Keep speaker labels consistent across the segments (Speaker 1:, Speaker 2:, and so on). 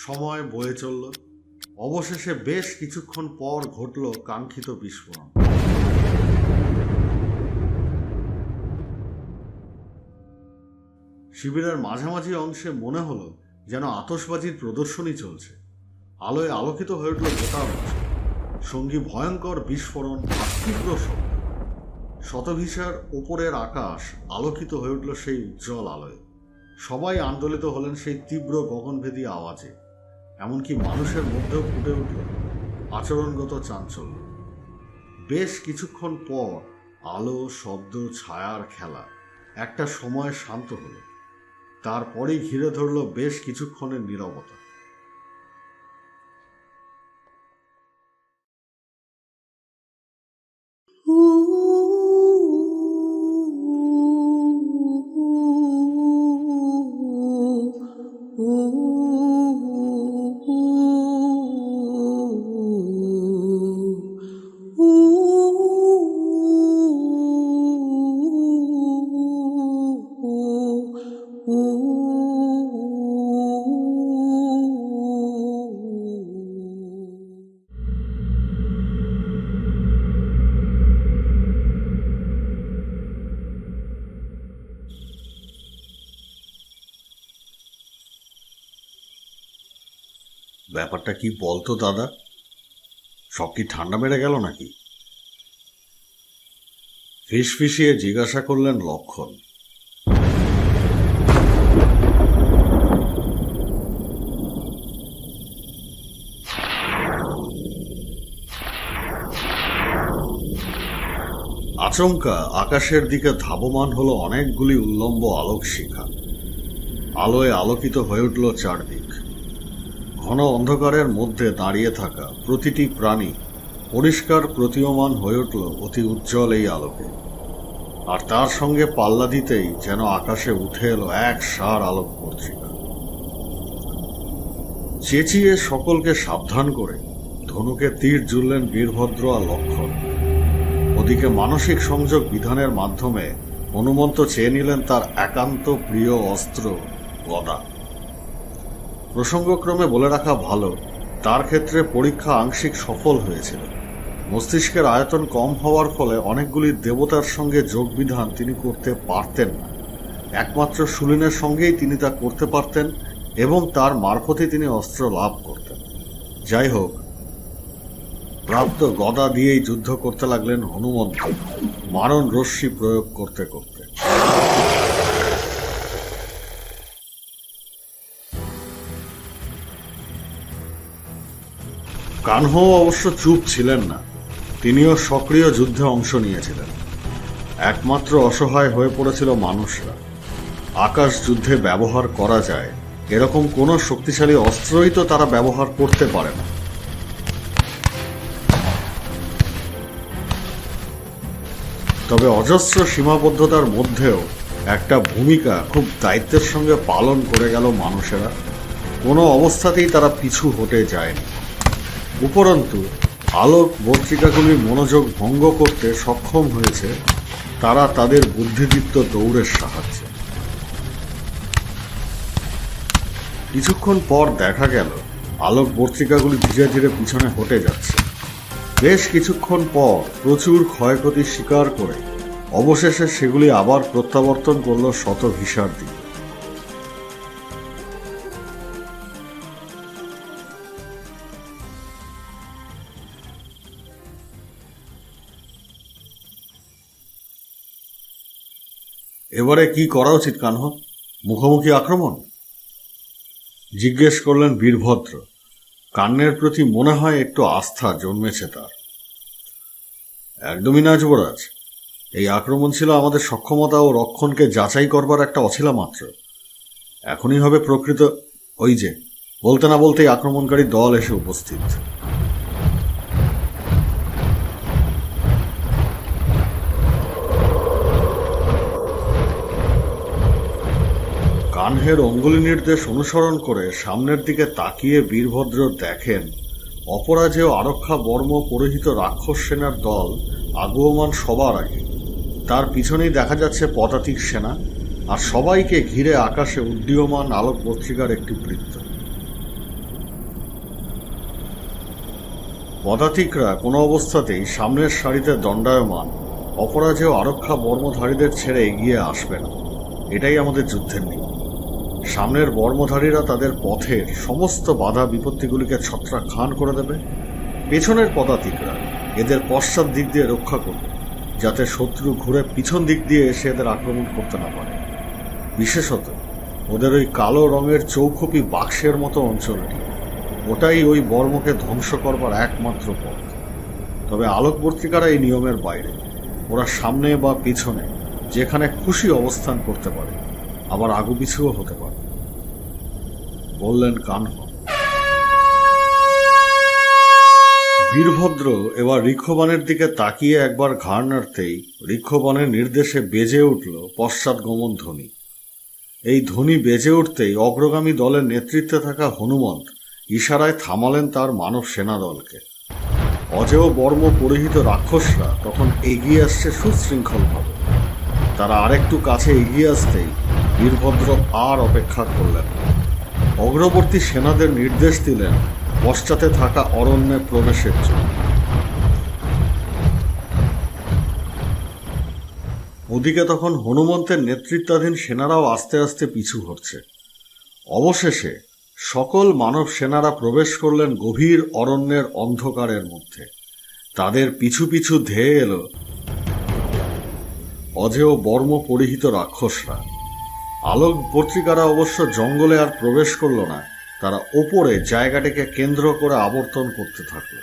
Speaker 1: সময় বয়ে চলল। অবশেষে বেশ কিছুক্ষণ পর ঘটল কাঙ্ক্ষিত বিস্ফোরণ। শিবিরের মাঝামাঝি অংশে মনে হলো যেন আতশবাজির প্রদর্শনী চলছে। আলোয় আলোকিত হয়ে উঠল গোটা অঞ্চল। সঙ্গী ভয়ঙ্কর বিস্ফোরণ তীব্র শব্দ। শতভিসার ওপরের আকাশ আলোকিত হয়ে উঠল সেই উজ্জ্বল আলোয়। সবাই আন্দোলিত হলেন সেই তীব্র গগনভেদী আওয়াজে। এমনকি মানুষের মধ্যেও ফুটে উঠল আচরণগত চাঞ্চল্য। বেশ কিছুক্ষণ পর আলো, শব্দ, ছায়ার খেলা একটা সময় শান্ত হলো। তারপরেই ঘিরে ধরল বেশ কিছুক্ষণের নীরবতা। ব্যাপারটা কি বলতো, দাদা? সব কি ঠান্ডা মেরে গেল নাকি? ফিস ফিসিয়ে জিজ্ঞাসা করলেন লক্ষণ। আচমকা আকাশের দিকে ধাবমান হলো অনেকগুলি উল্লম্ব আলোক শিখা আলোয় আলোকিত হয়ে উঠল চারদিক। ঘন অন্ধকারের মধ্যে দাঁড়িয়ে থাকা প্রতিটি প্রাণী পরিষ্কার প্রতীয়মান হয়ে উঠল অতি উজ্জ্বল এই আলোকে। আর তার সঙ্গে পাল্লা দিতেই যেন আকাশে উঠে এলো এক সার আলোক পত্রিকা চেঁচিয়ে সকলকে সাবধান করে ধনুকে তীর জুড়লেন বীরভদ্র আর লক্ষণ। ওদিকে মানসিক সংযোগ বিধানের মাধ্যমে হনুমন্ত চেয়ে নিলেন তার একান্ত প্রিয় অস্ত্র গদা। প্রসঙ্গক্রমে বলে রাখা ভালো, তার ক্ষেত্রে পরীক্ষা আংশিক সফল হয়েছিল। মস্তিষ্কের আয়তন কম হওয়ার ফলে অনেকগুলি দেবতার সঙ্গে যোগবিধান তিনি করতে পারতেন না। একমাত্র সুলিনের সঙ্গেই তিনি তা করতে পারতেন এবং তার মারফতে তিনি অস্ত্র লাভ করতেন। যাই হোক, প্রাপ্ত গদা দিয়েই যুদ্ধ করতে লাগলেন হনুমন্ত। মারণ রশ্মি প্রয়োগ করতে করতে। কানহ অবশ্য চুপ ছিলেন না। তিনিও সক্রিয় যুদ্ধে অংশ নিয়েছিলেন। একমাত্র অসহায় হয়ে পড়েছিল মানুষরা। আকাশ যুদ্ধে ব্যবহার করা যায়, এরকম কোনো শক্তিশালী অস্ত্রই তো তারা ব্যবহার করতে পারে না। তবে অজস্র সীমাবদ্ধতার মধ্যেও একটা ভূমিকা খুব দায়িত্বের সঙ্গে পালন করে গেল মানুষেরা। কোনো অবস্থাতেই তারা পিছু হটে যায়নি। উপরন্তু, আলোক পত্রিকাগুলির মনোযোগ ভঙ্গ করতে সক্ষম হয়েছে, তারা তাদের বুদ্ধিদীপ্ত দৌড়ের সাহায্যে। কিছুক্ষণ পর দেখা গেল, আলোক পত্রিকাগুলি ধীরে ধীরে পিছনে হটে যাচ্ছে। বেশ কিছুক্ষণ পর প্রচুর ক্ষয়ক্ষতি স্বীকার করে অবশেষে সেগুলি আবার প্রত্যাবর্তন করল শত ভিসার দিকে। এবারে কি করা উচিত কানহ? মুখোমুখি আক্রমণ? জিজ্ঞেস করলেন বীরভদ্র। কান্নের প্রতি মনে হয় একটু আস্থা জন্মেছে তার। একদমই না যুবরাজ। এই আক্রমণ ছিল আমাদের সক্ষমতা ও রক্ষণকে যাচাই করবার একটা অছিলা মাত্র। এখনই হবে প্রকৃত ওই যে, বলতে না বলতেই আক্রমণকারী দল এসে উপস্থিত। কানহের অঙ্গুলি নির্দেশ অনুসরণ করে সামনের দিকে তাকিয়ে বীরভদ্র দেখেন, অপরাজেয় আরক্ষা বর্ম পরিহিত রাক্ষস সেনার দল আগমন সবার আগে। তার পিছনেই দেখা যাচ্ছে পদাতিক সেনা আর সবাইকে ঘিরে আকাশে উড্ডীয়মান আলোক পত্রিকার একটি বৃত্ত। পদাতিকরা কোনো অবস্থাতেই সামনের সারিতে দণ্ডায়মান, অপরাজেয় আরক্ষা বর্মধারীদের ছেড়ে এগিয়ে আসবে না। এটাই আমাদের যুদ্ধের নিয়ম। সামনের বর্মধারীরা তাদের পথের সমস্ত বাধা বিপত্তিগুলিকে ছত্রাখান করে দেবে। পেছনের পদাতিকরা এদের পশ্চাৎ দিক দিয়ে রক্ষা করবে, যাতে শত্রু ঘুরে পিছন দিক দিয়ে এসে এদের আক্রমণ করতে না পারে। বিশেষত ওদের ওই কালো রঙের চৌখপি বাক্সের মতো অঞ্চলটি, ওটাই ওই বর্মকে ধ্বংস করবার একমাত্র পথ। তবে আলোকবর্তিকারা এই নিয়মের বাইরে। ওরা সামনে বা পিছনে যেখানে খুশি অবস্থান করতে পারে, আবার আগু পিছুও হতে পারে। বললেন কানহ বীরভদ্র এবার ঋক্ষবানের দিকে তাকিয়ে একবার ঘাড় নাড়তেই ঋক্ষবানের নির্দেশে বেজে উঠল পশ্চাৎগমন ধ্বনি। এই ধ্বনি বেজে উঠতেই অগ্রগামী দলের নেতৃত্বে থাকা হনুমন্ত ইশারায় থামালেন তার মানব সেনাদলকে অজেয় বর্ম পরিহিত রাক্ষসরা তখন এগিয়ে আসছে সুশৃঙ্খলভাবে। তারা আরেকটু কাছে এগিয়ে আসতেই বীরভদ্র আর অপেক্ষা করলেন না। অগ্রবর্তী সেনাদের নির্দেশ দিলেন পশ্চাতে থাকা অরণ্যে প্রবেশের জন্য। ওদিকে তখন হনুমন্তের নেতৃত্বাধীন সেনারাও আস্তে আস্তে পিছু হচ্ছে অবশেষে সকল মানব সেনারা প্রবেশ করলেন গভীর অরণ্যের অন্ধকারের মধ্যে। তাদের পিছু পিছু ধেয়ে এলো অজেয় বর্ম পরিহিত রাক্ষসরা। আলোক পত্রিকারা অবশ্য জঙ্গলে আর প্রবেশ করল না। তারা ওপরে জায়গাটিকে কেন্দ্র করে আবর্তন করতে থাকল।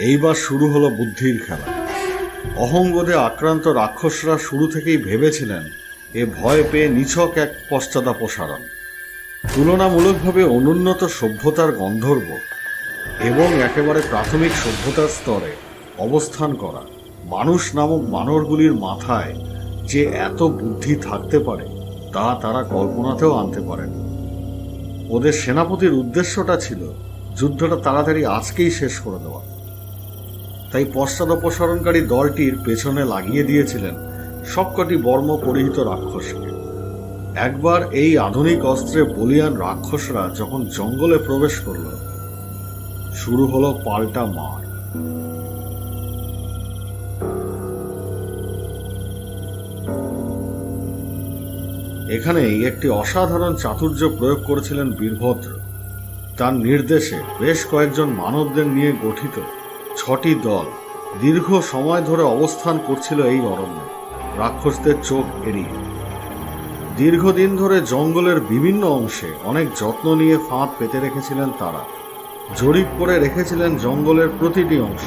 Speaker 1: এইবার শুরু হলো বুদ্ধির খেলা। অহংবোধে আক্রান্ত রাক্ষসরা শুরু থেকেই ভেবেছিলেন, এ ভয় পেয়ে নিছক এক পশ্চাদাপসারণ। তুলনামূলকভাবে অনুন্নত সভ্যতার গন্ধর্ব এবং একেবারে প্রাথমিক সভ্যতার স্তরে। অবস্থান করা। মানুষ নামক মানরগুলির মাথায় যে এত বুদ্ধি থাকতে পারে, তা তারা কল্পনাতেও আনতে পারেন। ওদের সেনাপতির উদ্দেশ্যটা ছিল যুদ্ধটা তাড়াতাড়ি আজকেই শেষ করে দেওয়া। তাই পশ্চাদপসরণকারী দলটির পেছনে লাগিয়ে দিয়েছিলেন সবকটি বর্ম পরিহিত রাক্ষসকে। একবার এই আধুনিক অস্ত্রে বলিয়ান রাক্ষসরা যখন জঙ্গলে প্রবেশ করল, শুরু হলো পাল্টা মার। এখানেই একটি অসাধারণ চাতুর্য প্রয়োগ করেছিলেন বীরভদ্র। তার নির্দেশে বেশ কয়েকজন মানবদের নিয়ে গঠিত ছটি দল দীর্ঘ সময় ধরে অবস্থান করছিল এই অরণ্যে। রাক্ষসদের চোখ এড়িয়ে। দীর্ঘদিন ধরে জঙ্গলের বিভিন্ন অংশে অনেক যত্ন নিয়ে ফাঁদ পেতে রেখেছিলেন তারা। জরিপ করে রেখেছিলেন জঙ্গলের প্রতিটি অংশ,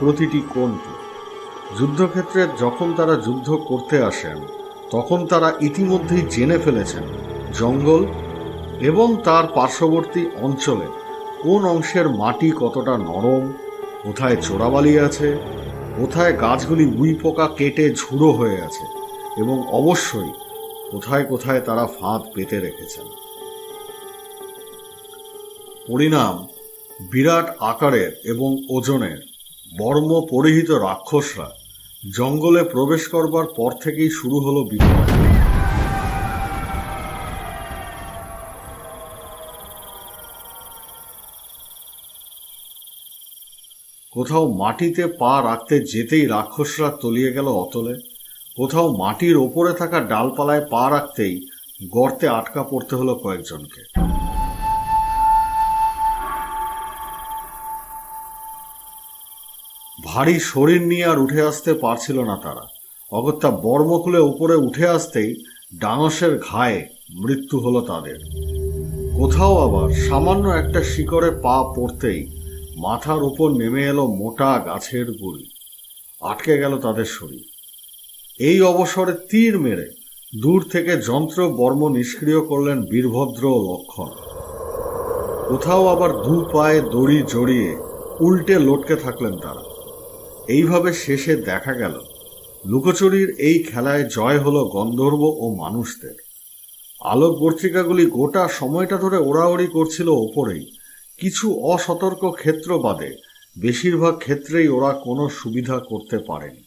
Speaker 1: প্রতিটি কোণকে। যুদ্ধক্ষেত্রে যখন তারা যুদ্ধ করতে আসেন তখন তারা ইতিমধ্যেই জেনে ফেলেছেন জঙ্গল এবং তার পার্শ্ববর্তী অঞ্চলে কোন অংশের মাটি কতটা নরম, কোথায় চোরাবালি আছে, কোথায় গাছগুলি উই পোকা কেটে ঝুড়ো হয়ে আছে এবং অবশ্যই কোথায় কোথায় তারা ফাঁদ পেতে রেখেছেন। পরিণাম বিরাট আকারের এবং ওজনের বর্ম পরিহিত রাক্ষসরা জঙ্গলে প্রবেশ করবার পর থেকেই শুরু হলো বিপদ। কোথাও মাটিতে পা রাখতে যেতেই রাক্ষসরা তলিয়ে গেল অতলে। কোথাও মাটির ওপরে থাকা ডালপালায় পা রাখতেই গর্তে আটকা পড়তে হলো কয়েকজনকে। ভারী শরীর নিয়ে আর উঠে আসতে পারছিল না তারা। অগত্যা বর্ম খুলে উপরে উঠে আসতেই ডাঙসের ঘায়ে মৃত্যু হলো তাদের। কোথাও আবার সামান্য একটা শিকড়ে পা পড়তেই মাথার উপর নেমে এলো মোটা গাছের গুড়ি। আটকে গেল তাদের শরীর। এই অবসরে তীর মেরে দূর থেকে যন্ত্র বর্ম নিষ্ক্রিয় করলেন বীরভদ্র লক্ষণ। কোথাও আবার দু পায়ে দড়ি জড়িয়ে উল্টে লটকে থাকলেন তারা। এইভাবে শেষে দেখা গেল, লুকোচুরির এই খেলায় জয় হলো গন্ধর্ব ও মানুষদের। আলোক পত্রিকাগুলি গোটা সময়টা ধরে ওড়াওড়ি করছিল ওপরেই। কিছু অসতর্ক ক্ষেত্র বাদে বেশিরভাগ ক্ষেত্রেই ওরা কোনো সুবিধা করতে পারেনি।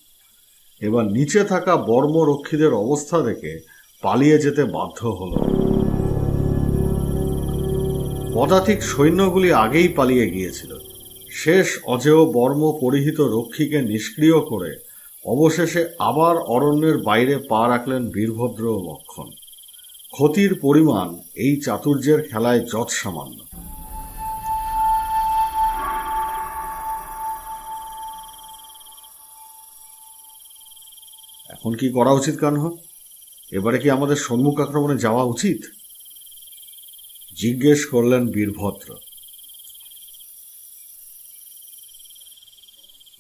Speaker 1: এবার নিচে থাকা বর্মরক্ষীদের অবস্থা দেখে পালিয়ে যেতে বাধ্য হলো। পদাতিক সৈন্যগুলি আগেই পালিয়ে গিয়েছিল। শেষ অজেয় বর্ম পরিহিত রক্ষীকে নিষ্ক্রিয় করে অবশেষে আবার অরণ্যের বাইরে পা রাখলেন বীরভদ্র লক্ষণ ক্ষতির পরিমাণ এই চাতুর্যের খেলায় যৎ সামান্য এখন কি করা উচিত কানহ? এবারে কি আমাদের সম্মুখ আক্রমণে যাওয়া উচিত? জিজ্ঞেস করলেন বীরভদ্র।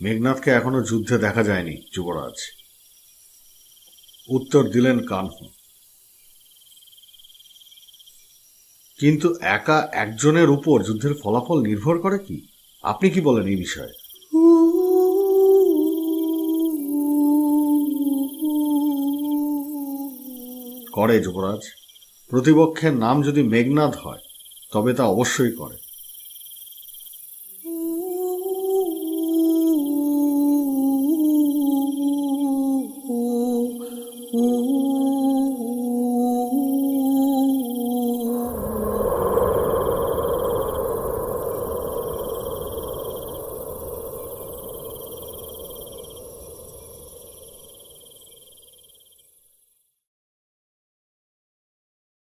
Speaker 1: মেঘনাথকে এখনও যুদ্ধে দেখা যায়নি যুবরাজ। উত্তর দিলেন কানহু। কিন্তু একা একজনের উপর যুদ্ধের ফলাফল নির্ভর করে কি? আপনি কি বলেন এই বিষয়ে? করে যুবরাজ। প্রতিপক্ষের নাম যদি মেঘনাদ হয়, তবে তা অবশ্যই করে।